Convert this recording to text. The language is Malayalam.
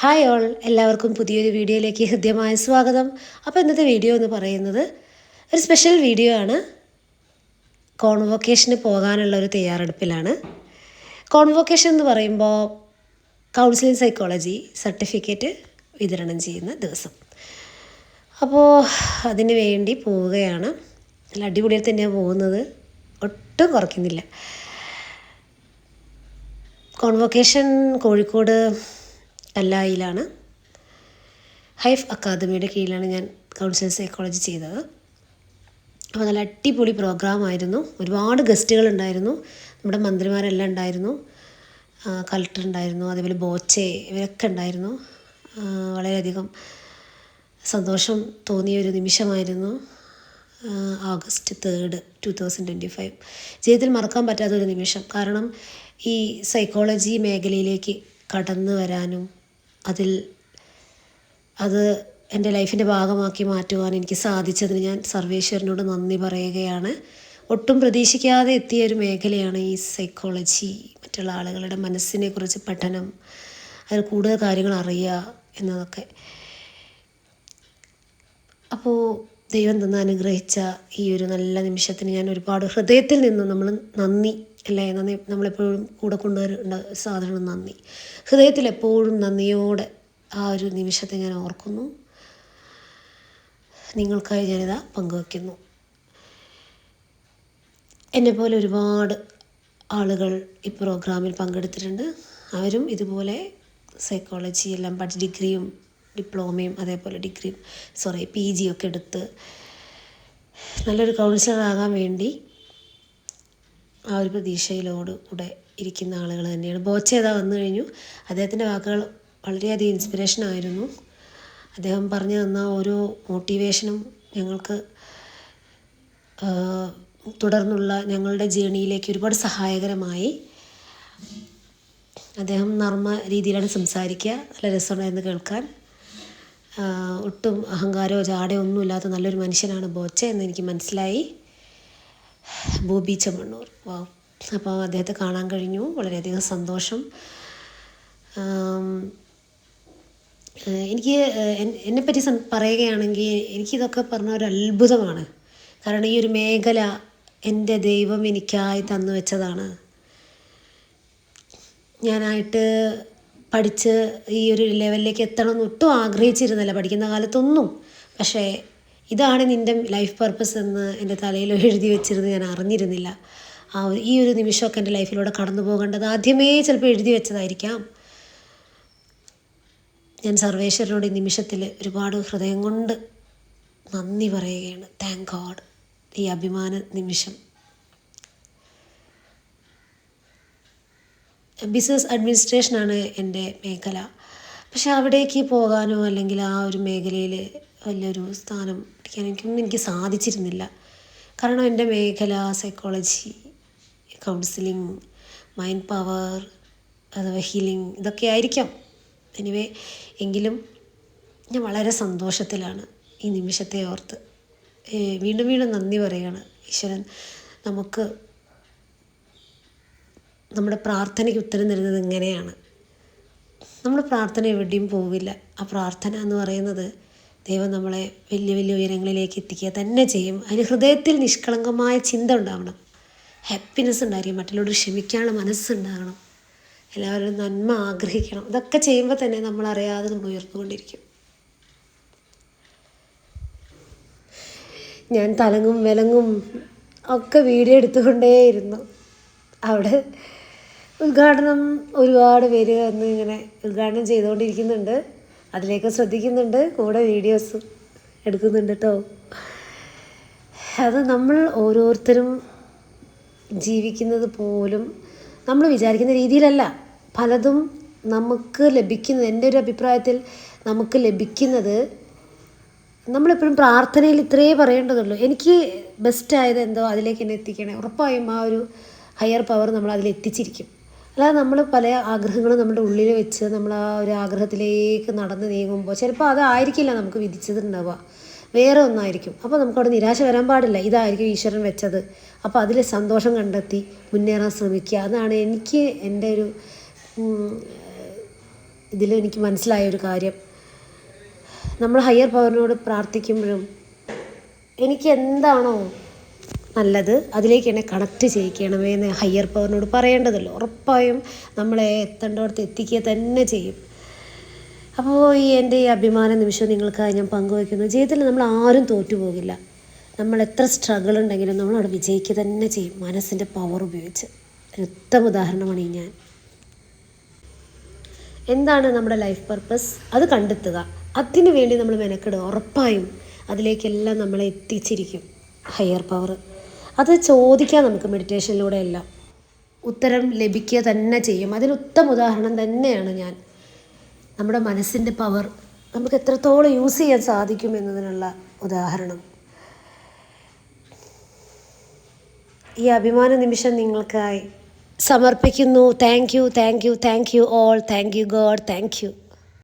ഹായ് ഓൾ എല്ലാവർക്കും പുതിയൊരു വീഡിയോയിലേക്ക് ഹൃദ്യമായ സ്വാഗതം. അപ്പോൾ ഇന്നത്തെ വീഡിയോ എന്ന് പറയുന്നത് ഒരു സ്പെഷ്യൽ വീഡിയോ ആണ്. കോൺവൊക്കേഷന് പോകാനുള്ള ഒരു തയ്യാറെടുപ്പിലാണ്. കോൺവൊക്കേഷൻ എന്ന് പറയുമ്പോൾ കൗൺസിലിംഗ് സൈക്കോളജി സർട്ടിഫിക്കറ്റ് വിതരണം ചെയ്യുന്ന ദിവസം. അപ്പോൾ അതിന് വേണ്ടി പോവുകയാണ്. നല്ല അടിപൊളിയിൽ തന്നെയാണ് പോകുന്നത്. ഒട്ടും കുറയ്ക്കുന്നില്ല. കോൺവൊക്കേഷൻ കോഴിക്കോട് കല്ലായിലാണ് ഹൈഫ് അക്കാദമിയുടെ കീഴിലാണ് ഞാൻ കൗൺസിലിംഗ് സൈക്കോളജി ചെയ്തത്. അപ്പോൾ നല്ല അടിപൊളി പ്രോഗ്രാം ആയിരുന്നു. ഒരുപാട് ഗസ്റ്റുകൾ ഉണ്ടായിരുന്നു നമ്മുടെ മന്ത്രിമാരെല്ലാം ഉണ്ടായിരുന്നു. കളക്ടർ ഉണ്ടായിരുന്നു. അതേപോലെ ബോച്ചെ ഇവരൊക്കെ ഉണ്ടായിരുന്നു. വളരെയധികം സന്തോഷം തോന്നിയ ഒരു നിമിഷമായിരുന്നു. August third two thousand twenty five ജീവിതത്തിൽ മറക്കാൻ പറ്റാത്തൊരു നിമിഷം. കാരണം ഈ സൈക്കോളജി മേഖലയിലേക്ക് കടന്നു വരാനും അതിൽ അത് എന്റെ ലൈഫിന്റെ ഭാഗമാക്കി മാറ്റുവാൻ എനിക്ക് സാധിച്ചതിന് ഞാൻ സർവേശ്വരനോട് നന്ദി പറയുകയാണ്. ഒട്ടും പ്രതീക്ഷിക്കാതെ എത്തിയ ഒരു മേഖലയാണ് ഈ സൈക്കോളജി മറ്റുള്ള ആളുകളുടെ മനസ്സിനെ കുറിച്ച് പഠനം അതിൽ കൂടുതൽ കാര്യങ്ങൾ അറിയുക എന്നതൊക്കെ. അപ്പോൾ ദൈവം തന്ന അനുഗ്രഹിച്ച ഈ ഒരു നല്ല നിമിഷത്തിന് ഞാൻ ഒരുപാട് ഹൃദയത്തിൽ നിന്നും നമ്മൾ നന്ദി അല്ലേ നന്ദി. നമ്മളെപ്പോഴും കൂടെ കൊണ്ടുവരേണ്ട സാധനം നന്ദി. ഹൃദയത്തിൽ എപ്പോഴും നന്ദിയോടെ ആ ഒരു നിമിഷത്തെ ഞാൻ ഓർക്കുന്നു. നിങ്ങൾക്കായി ഞാനിതാ പങ്കുവയ്ക്കുന്നു പോലെ ഒരുപാട് ആളുകൾ ഈ പ്രോഗ്രാമിൽ പങ്കെടുത്തിട്ടുണ്ട്. അവരും ഇതുപോലെ സൈക്കോളജി എല്ലാം പഠിച്ച് ഡിഗ്രിയും ഡിപ്ലോമയും അതേപോലെ ഡിഗ്രിയും സോറി പി ജിയൊക്കെ എടുത്ത് നല്ലൊരു കൗൺസിലർ ആകാൻ വേണ്ടി ആ ഒരു പ്രതീക്ഷയിലോട് കൂടെ ഇരിക്കുന്ന ആളുകൾ തന്നെയാണ്. ബോച്ചേതാ വന്നു കഴിഞ്ഞു. അദ്ദേഹത്തിന്റെ വാക്കുകൾ വളരെയധികം ഇൻസ്പിറേഷൻ ആയിരുന്നു. അദ്ദേഹം പറഞ്ഞു തന്ന ഓരോ മോട്ടിവേഷനും ഞങ്ങൾക്ക് തുടർന്നുള്ള ഞങ്ങളുടെ ജേണിയിലേക്ക് ഒരുപാട് സഹായകരമായി. അദ്ദേഹം നർമ്മ രീതിയിലാണ് സംസാരിക്കുക. നല്ല രസമുണ്ടായിരുന്നു കേൾക്കാൻ. ഒട്ടും അഹങ്കാരമോ ജാടയോ ഒന്നുമില്ലാത്ത നല്ലൊരു മനുഷ്യനാണ് ബോച്ച എന്ന് എനിക്ക് മനസ്സിലായി. ബോബി ചെമ്മണ്ണൂർ. വാ അപ്പോൾ അദ്ദേഹത്തെ കാണാൻ കഴിഞ്ഞു. വളരെയധികം സന്തോഷം. എനിക്ക് എന്നെപ്പറ്റി പറയുകയാണെങ്കിൽ എനിക്കിതൊക്കെ പറഞ്ഞ ഒരു അത്ഭുതമാണ്. കാരണം ഈ ഒരു മേഖല എന്റെ ദൈവം എനിക്കായി തന്നു വെച്ചതാണ്. ഞാനായിട്ട് പഠിച്ച് ഈ ഒരു ലെവലിലേക്ക് എത്തണമെന്ന് ഒട്ടും ആഗ്രഹിച്ചിരുന്നില്ല. പഠിക്കുന്ന കാലത്തൊന്നും. പക്ഷേ ഇതാണ് നിന്റെ ലൈഫ് പർപ്പസ് എന്ന് എന്റെ തലയിൽ എഴുതി വെച്ചിരുന്ന് ഞാൻ അറിഞ്ഞിരുന്നില്ല. ആ ഈ ഒരു നിമിഷമൊക്കെ എന്റെ ലൈഫിലൂടെ കടന്നു പോകേണ്ടത് ആദ്യമേ ചിലപ്പോൾ എഴുതി വെച്ചതായിരിക്കാം. ഞാൻ സർവേശ്വരനോട് ഈ നിമിഷത്തിൽ ഒരുപാട് ഹൃദയം കൊണ്ട് നന്ദി പറയുകയാണ്. താങ്ക് ഗോഡ് ഈ അഭിമാന നിമിഷം. ബിസിനസ് അഡ്മിനിസ്ട്രേഷനാണ് എന്റെ മേഖല. പക്ഷെ അവിടേക്ക് പോകാനോ അല്ലെങ്കിൽ ആ ഒരു മേഖലയിൽ വലിയൊരു സ്ഥാനം പഠിക്കാൻ എനിക്കൊന്നും എനിക്ക് സാധിച്ചിരുന്നില്ല. കാരണം എന്റെ മേഖല സൈക്കോളജി കൗൺസിലിംഗ് മൈൻഡ് പവർ അഥവാ ഹീലിംഗ് ഇതൊക്കെ ആയിരിക്കാം. എനിവേ എങ്കിലും ഞാൻ വളരെ സന്തോഷത്തിലാണ് ഈ നിമിഷത്തെ ഓർത്ത്. വീണ്ടും വീണ്ടും നന്ദി പറയുകയാണ് ഈശ്വരൻ നമുക്ക് നമ്മുടെ പ്രാർത്ഥനയ്ക്ക് ഉത്തരം തരുന്നത് ഇങ്ങനെയാണ്. നമ്മുടെ പ്രാർത്ഥന എവിടെയും പോവില്ല. ആ പ്രാർത്ഥന എന്ന് പറയുന്നത് ദൈവം നമ്മളെ വലിയ വലിയ ഉയരങ്ങളിലേക്ക് എത്തിക്കുക തന്നെ ചെയ്യും. അതിന് ഹൃദയത്തിൽ നിഷ്കളങ്കമായ ചിന്ത ഉണ്ടാവണം. ഹാപ്പിനെസ് ഉണ്ടായിരിക്കും. മറ്റുള്ളവരോട് ക്ഷമിക്കാനുള്ള മനസ്സുണ്ടാകണം എല്ലാവരും നന്മ ആഗ്രഹിക്കണം. ഇതൊക്കെ ചെയ്യുമ്പോൾ തന്നെ നമ്മൾ അറിയാതെ നമ്മൾ ഉയർന്നുകൊണ്ടിരിക്കും. ഞാൻ തലങ്ങും വിലങ്ങും ഒക്കെ വീഡിയോ എടുത്തുകൊണ്ടേയിരുന്നു. അവിടെ ഉദ്ഘാടനം ഒരുപാട് പേര് വന്ന് ഇങ്ങനെ ഉദ്ഘാടനം ചെയ്തുകൊണ്ടിരിക്കുന്നുണ്ട്. അതിലേക്ക് ശ്രദ്ധിക്കുന്നുണ്ട് കൂടെ വീഡിയോസ് എടുക്കുന്നുണ്ട് കേട്ടോ അത് നമ്മൾ ഓരോരുത്തരും ജീവിക്കുന്നത് പോലും നമ്മൾ വിചാരിക്കുന്ന രീതിയിലല്ല. പലതും നമുക്ക് ലഭിക്കുന്നത് എന്റെ ഒരു അഭിപ്രായത്തിൽ നമുക്ക് ലഭിക്കുന്നത് നമ്മളെപ്പോഴും പ്രാർത്ഥനയിൽ ഇത്രയേ പറയേണ്ടതുള്ളൂ. എനിക്ക് ബെസ്റ്റ് ആയത് എന്തോ അതിലേക്ക് എന്നെ എത്തിക്കണേ. ഉറപ്പായും ആ ഒരു ഹയർ പവർ നമ്മൾ അതിൽ എത്തിച്ചിരിക്കും. അല്ലാതെ നമ്മൾ പല ആഗ്രഹങ്ങളും നമ്മുടെ ഉള്ളിൽ വെച്ച് നമ്മൾ ആ ഒരു ആഗ്രഹത്തിലേക്ക് നടന്ന് നീങ്ങുമ്പോൾ ചിലപ്പോൾ അതായിരിക്കില്ല നമുക്ക് വിധിച്ചിട്ടുണ്ടാവുക. വേറെ ഒന്നായിരിക്കും. അപ്പോൾ നമുക്കവിടെ നിരാശ വരാൻ പാടില്ല. ഇതായിരിക്കും ഈശ്വരൻ വെച്ചത്. അപ്പോൾ അതിൽ സന്തോഷം കണ്ടെത്തി മുന്നേറാൻ ശ്രമിക്കുക. അതാണ് എനിക്ക് എന്റെ ഒരു ഇതിൽ എനിക്ക് മനസ്സിലായ ഒരു കാര്യം. നമ്മൾ ഹയർ പവറിനോട് പ്രാർത്ഥിക്കുമ്പോഴും എനിക്ക് എന്താണോ നല്ലത് അതിലേക്ക് എന്നെ കണക്ട് ചെയ്യിക്കണമേ എന്ന് ഹയർ പവറിനോട് പറയേണ്ടതല്ലോ ഉറപ്പായും നമ്മളെ എത്തേണ്ടടുത്ത് എത്തിക്കുക തന്നെ ചെയ്യും. അപ്പോൾ ഈ എന്റെ ഈ അഭിമാന നിമിഷം നിങ്ങൾക്കായി ഞാൻ പങ്കുവയ്ക്കുന്നു. ജീവിതത്തിൽ നമ്മൾ ആരും തോറ്റുപോകില്ല. നമ്മൾ എത്ര സ്ട്രഗിൾ ഉണ്ടെങ്കിലും നമ്മൾ അവിടെ വിജയിക്കുക തന്നെ ചെയ്യും. മനസ്സിന്റെ പവർ ഉപയോഗിച്ച്. ഒരു ഉത്തമ ഉദാഹരണമാണ് ഈ ഞാൻ. എന്താണ് നമ്മുടെ ലൈഫ് പർപ്പസ് അത് കണ്ടെത്തുക. അതിനു വേണ്ടി നമ്മൾ മെനക്കെടുക. ഉറപ്പായും അതിലേക്കെല്ലാം നമ്മളെ എത്തിച്ചിരിക്കും. ഹയർ പവർ അത് ചോദിക്കാം നമുക്ക് മെഡിറ്റേഷനിലൂടെ എല്ലാം. ഉത്തരം ലഭിക്കുക തന്നെ ചെയ്യും. അതിന് ഉത്തമ ഉദാഹരണം തന്നെയാണ് ഞാൻ. നമ്മുടെ മനസ്സിന്റെ പവർ നമുക്ക് എത്രത്തോളം യൂസ് ചെയ്യാൻ സാധിക്കും എന്നതിനുള്ള ഉദാഹരണം. ഈ അഭിമാന നിമിഷം നിങ്ങൾക്കായി സമർപ്പിക്കുന്നു. Thank you thank you thank you all thank you God thank you